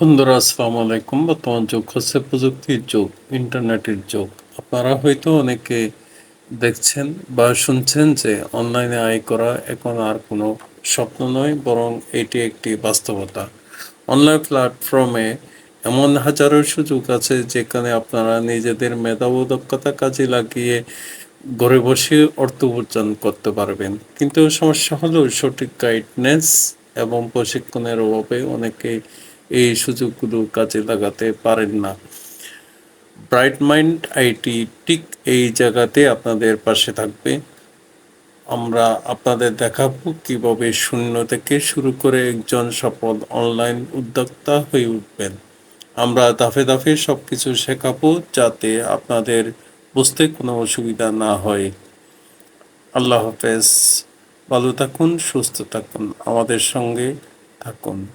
বন্ধুরা, আসসালামু আলাইকুম। বর্তমান যুগ হচ্ছে প্রযুক্তির যুগ, ইন্টারনেটের যুগ। আপনারা হয়তো অনেকে দেখছেন বা শুনছেন যে অনলাইনে আয় করা এখন আর কোনো স্বপ্ন নয়, বরং এটি একটি বাস্তবতা। অনলাইন প্ল্যাটফর্মে এমন হাজারো সুযোগ আছে যেখানে আপনারা নিজেদের মেধাবো দক্ষতা কাজে লাগিয়ে ঘরে বসে অর্থ উপার্জন করতে পারবেন। কিন্তু সমস্যা হলো সঠিক গাইডনেস এবং প্রশিক্ষণের অভাবে অনেকে এই সুযোগগুলো কাজে লাগাতে পারেন না। ব্রাইট মাইন্ড আইটি ঠিক এই জায়গাতে আপনাদের পাশে থাকবে। আমরা আপনাদের দেখাবো কীভাবে শূন্য থেকে শুরু করে একজন সফল অনলাইন উদ্যোক্তা হয়ে উঠবেন। আমরা ধাপে ধাপে সব কিছু শেখাবো যাতে আপনাদের বুঝতে কোনো অসুবিধা না হয়। আল্লাহ হাফেজ। ভালো থাকুন, সুস্থ থাকুন, আমাদের সঙ্গে থাকুন।